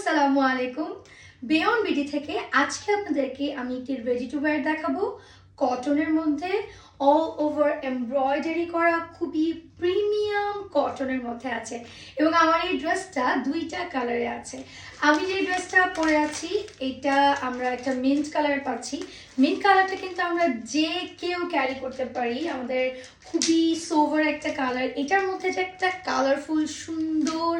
আসসালামু আলাইকুম বেয়ন বিডি থেকে আজকে আপনাদেরকে আমি একটি রেডি টু ওয়্যার দেখাবো। কটনের মধ্যে অল ওভার এমব্রয়ডারি করা খুবই প্রিমিয়াম কটনের মধ্যে আছে। এবং আমার এই ড্রেসটা দুইটা কালারে আছে। আমি যে ড্রেসটা পরে আছি, এটা আমরা একটা মিন্ট কালার পাচ্ছি। মিন্ট কালারটা কিন্তু আমরা যে কেউ ক্যারি করতে পারি, আমাদের খুবই সোভার একটা কালার এটার মধ্যে যে একটা কালারফুল সুন্দর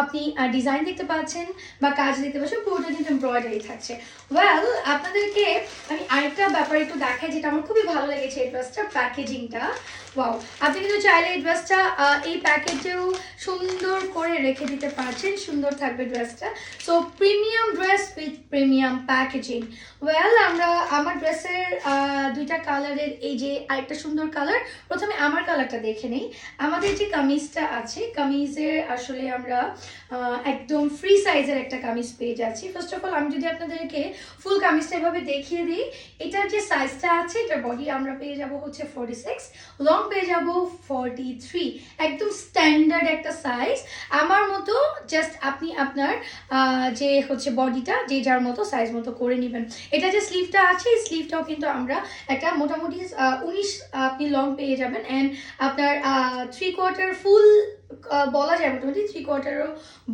আপনি ডিজাইন দেখতে পাচ্ছেন বা কাজ দেখতে পাচ্ছেন, পুরোটা কিন্তু এমব্রয়ডারি থাকছে। ওয়েল আপনাদেরকে আমি আরেকটা ব্যাপার একটু দেখাই যেটা আমার খুবই ভালো লেগেছে এই ড্রেসটা প্যাকেজিংটা ওয়াও আপনি কিন্তু চাইলে এই ড্রেসটা এই প্যাকেজেও সুন্দর করে রেখে দিতে পারছেন, সুন্দর থাকবে ড্রেসটা so premium dress with premium packaging well আমরা, আমার ড্রেসের দুইটা কালারের এই যে আরেকটা সুন্দর কালার প্রথমে আমার কালারটা দেখে নেই। আমাদের যে কামিজটা আছে, কামিজের আসলে আমরা একদম ফ্রি সাইজের একটা কামিজ পেয়ে যাচ্ছি। ফার্স্ট অফ অল আমি যদি আপনাদেরকে ফুল কামিজটা এভাবে দেখিয়ে দিই, এটার যে সাইজটা আছে, এটার বডি আমরা পেয়ে যাব হচ্ছে ফোর্টি সিক্স লং পেয়ে যাব ফর্টি থ্রি একদম স্ট্যান্ডার্ড একটা সাইজ আমার মতো জাস্ট আপনি আপনার যে হচ্ছে বডিটা যে যার মতো সাইজ মতো করে নেবেন। এটা যে স্লিভটা আছে, এই স্লিভটাও কিন্তু আমরা একটা মোটামুটি উনিশ আপনি লং পেয়ে যাবেন। অ্যান্ড আপনার থ্রি কোয়ার্টার ফুল বলা যায় মোটামুটি থ্রি কোয়ার্টারও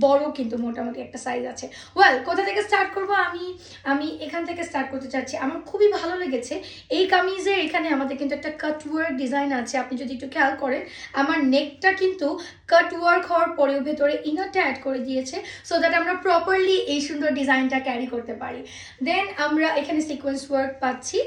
বড় কিন্তু মোটামুটি একটা সাইজ আছে। ওয়েল কোথা থেকে স্টার্ট করব? আমি আমি এখান থেকে স্টার্ট করতে চাচ্ছি। আমার খুবই ভালো লেগেছে। এই কামিজের এখানে আমাদের কিন্তু একটা কাট ওয়ার্ক ডিজাইন আছে। আপনি যদি একটু খেয়াল করেন, আমার নেকটা কিন্তু কাট ওয়ার্ক হওয়ার পরেও ভেতরে ইনারটা অ্যাড করে দিয়েছে সো দ্যাট আমরা প্রপারলি এই সুন্দর ডিজাইনটা ক্যারি করতে পারি। দেন আমরা এখানে সিকোয়েন্স ওয়ার্ক পাচ্ছি।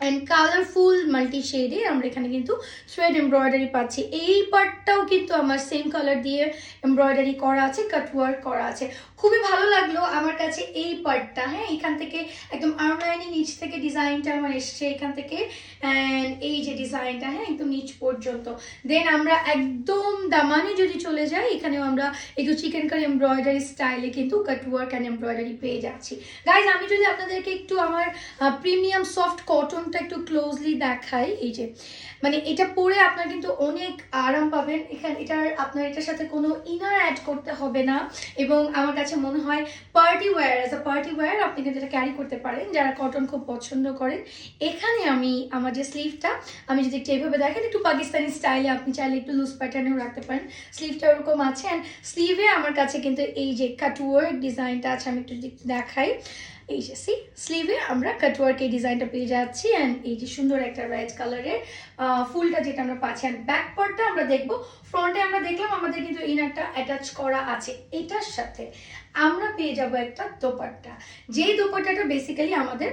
অ্যান্ড কালারফুল মাল্টি শেডে আমরা এখানে কিন্তু থ্রেড এমব্রয়ডারি পাচ্ছি। এই পার্টটাও কিন্তু আমার সেম কালার দিয়ে এমব্রয়ডারি করা আছে কাট ওয়ার্ক করা আছে। খুবই ভালো লাগল আমার কাছে এই পার্টটা হ্যাঁ এখান থেকে একদম আর্মলাইনি নিচ থেকে ডিজাইনটা আমার এসছে এখান থেকে। অ্যান্ড এই যে ডিজাইনটা হ্যাঁ একদম নিচ পর্যন্ত। দেন আমরা একদম দামানে যদি চলে যাই, এখানেও আমরা একটু চিকেন কারি এমব্রয়ডারি স্টাইলে কিন্তু কাট ওয়ার্ক অ্যান্ড এমব্রয়ডারি পেয়ে যাচ্ছি। গাইজ আমি যদি আপনাদেরকে একটু আমার প্রিমিয়াম সফট কটনটা একটু ক্লোজলি দেখাই, এই যে মানে এটা পরে আপনার কিন্তু অনেক আরাম পাবেন। এখানে, এটার, আপনার এটার সাথে কোনো ইনার অ্যাড করতে হবে না এবং আমার কাছে মনে হয় party wear as a party wear আপনি কিন্তু এটা ক্যারি করতে পারেন, যারা কটন খুব পছন্দ করেন। এখানে আমি, আমার যে স্লিভটা আমি যদি একটু এইভাবে দেখেন, একটু পাকিস্তানি স্টাইলে আপনি চাইলে একটু লুজ প্যাটার্নেও রাখতে পারেন। স্লিভটা ওরকম আছে অ্যান্ড স্লিভে আমার কাছে কিন্তু এই যে কাটওয়ার্ক ডিজাইনটা আছে, আমি একটু দেখাই। এই যে সি স্লিভে আমরা কাটওয়ার্ক এই ডিজাইনটা পেয়ে যাচ্ছি অ্যান্ড এই যে সুন্দর একটা রেড কালারের ফুলটা যেটা আমরা পাচ্ছি অ্যান্ড ব্যাক পার্টটা আমরা দেখব। ফ্রন্টে আমরা দেখলাম আমাদের কিন্তু ইনারটা অ্যাটাচ করা আছে। এটার সাথে আমরা পেয়ে যাব একটা দোপাট্টা। যেই দোপাট্টাটা বেসিক্যালি আমাদের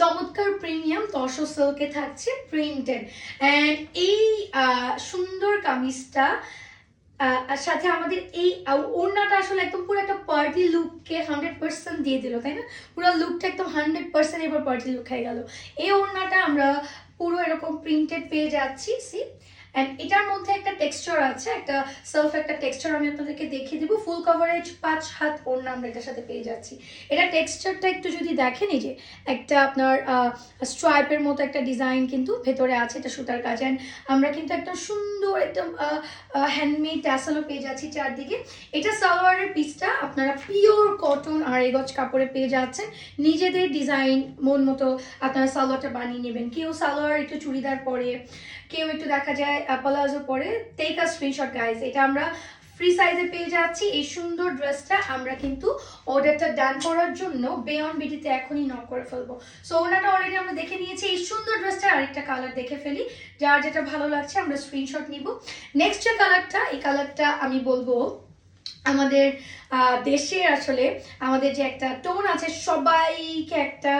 চমৎকার প্রিমিয়াম তসো সিল্কে থাকছে প্রিন্টেড অ্যান্ড এই সুন্দর কামিজটা আর সাথে আমাদের এই ওড়নাটা আসলে একদম পুরো একটা পার্টি লুককে হান্ড্রেড পার্সেন্ট দিয়ে দিল, তাই না? পুরো লুকটা একদম হান্ড্রেড পার্সেন্ট এবার পার্টি লুক হয়ে গেল। এই ওড়নাটা আমরা পুরো এরকম প্রিন্টেড পেয়ে যাচ্ছি সি অ্যান্ড এটার মধ্যে টেক্সচার আছে, একটা সেলফ একটা টেক্সচার আমি আপনাদেরকে দেখিয়ে দেবো। ফুল কভারেজ পাঁচ হাত ওড়না আমরা এটার সাথে পেয়ে যাচ্ছি। এটা টেক্সচারটা একটু যদি দেখেন, এই যে একটা আপনার স্ট্রাইপের মতো একটা ডিজাইন কিন্তু ভেতরে আছে, এটা সুতার কাজ। অ্যান্ড আমরা কিন্তু একটা সুন্দর একদম হ্যান্ডমেড ট্যাসেলও পেয়ে যাচ্ছি চারদিকে। এটা সালোয়ারের পিসটা আপনারা পিওর কটন আর এগজ কাপড়ে পেয়ে যাচ্ছেন। নিজেদের ডিজাইন মন মতো আপনারা সালোয়ারটা বানিয়ে নেবেন। কেউ সালোয়ার একটু চুড়িদার পরে কেউ একটু দেখা যায় প্লাজো পরে টেক আ স্ক্রিনশট গাইজ এটা আমরা ফ্রি সাইজে পেয়ে যাচ্ছি। এই সুন্দর ড্রেসটা আমরা কিন্তু অর্ডারটা ডান করার জন্য বেয়ন বিডিতে এখনই নক করে ফেলব। সো ওনাটা অলরেডি আমরা দেখে নিয়েছি। এই সুন্দর ড্রেসটা আরেকটা কালার দেখে ফেলি। যার যেটা ভালো লাগছে, আমরা স্ক্রিনশট নিব। নেক্সট যে কালারটা এই কালারটা আমি বলব, আমাদের দেশে আসলে আমাদের যে একটা টোন আছে, সবাইকে একটা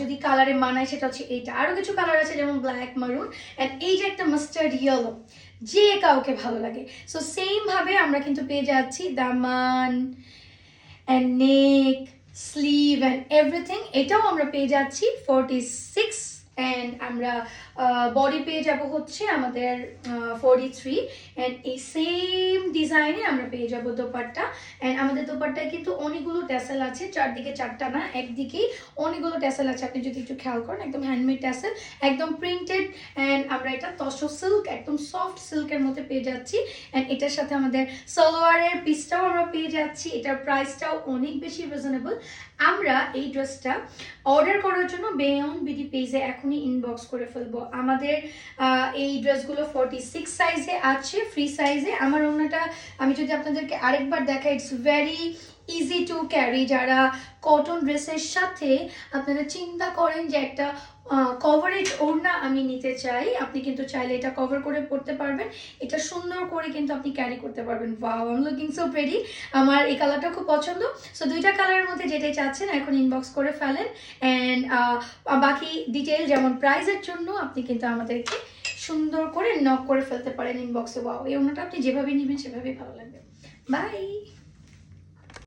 যদি কালারে মানায় সেটা হচ্ছে এইটা। আরও কিছু কালার আছে যেমন ব্ল্যাক মারুন অ্যান্ড এই যে একটা মাস্টার্ড ইয়েলো যে কাউকে ভালো লাগে। সো সেম ভাবে আমরা কিন্তু পেয়ে যাচ্ছি দামান and neck sleeve and everything এটাও আমরা পেয়ে যাচ্ছি ফোরটি সিক্স অ্যান্ড আমরা বডি পেয়ে যাব হচ্ছে আমাদের ফোরটি থ্রি অ্যান্ড এই সেম ডিজাইনে আমরা পেয়ে যাব দোপাট্টা। অ্যান্ড আমাদের দোপাট্টায় কিন্তু অনেকগুলো ট্যাসেল আছে। চারদিকে চারটা না, একদিকেই অনেকগুলো ট্যাসেল আছে। আপনি যদি একটু খেয়াল করেন, একদম হ্যান্ডমেড ট্যাসেল একদম প্রিন্টেড অ্যান্ড আমরা এটা তসর সিল্ক একদম সফট সিল্কের মধ্যে পেয়ে যাচ্ছি। অ্যান্ড এটার সাথে আমাদের সালোয়ারের পিসটাও আমরা পেয়ে যাচ্ছি। এটার প্রাইসটাও অনেক বেশি রিজনেবল আমরা এই ড্রেসটা অর্ডার করার জন্য বেয়ন বিডি পেজে এখনই ইনবক্স করে ফেলব। আমাদের এই ড্রেসগুলো ফর্টি সিক্স সাইজে আছে ফ্রি সাইজে আমার ওনাটা, আমি যদি আপনাদেরকে আরেকবার দেখাই it's very easy to carry যারা কটন ড্রেসের সাথে আপনারা চিন্তা করেন যে একটা কভারেজ ওড়না আমি নিতে চাই। আপনি কিন্তু চাইলে এটা কভার করে পড়তে পারবেন। এটা সুন্দর করে কিন্তু আপনি ক্যারি করতে পারবেন। Wow I looking so pretty আমার এই কালারটা খুব পছন্দ। সো দুইটা কালারের মধ্যে যেটাই চাচ্ছেন, এখন ইনবক্স করে ফেলেন। অ্যান্ড বাকি ডিটেল যেমন প্রাইজের জন্য, আপনি কিন্তু আমাদেরকে সুন্দর করে নক করে ফেলতে পারেন ইনবক্সে ওয়াও এই অন্যটা আপনি যেভাবে নেবেন, সেভাবেই ভালো লাগবে। বাই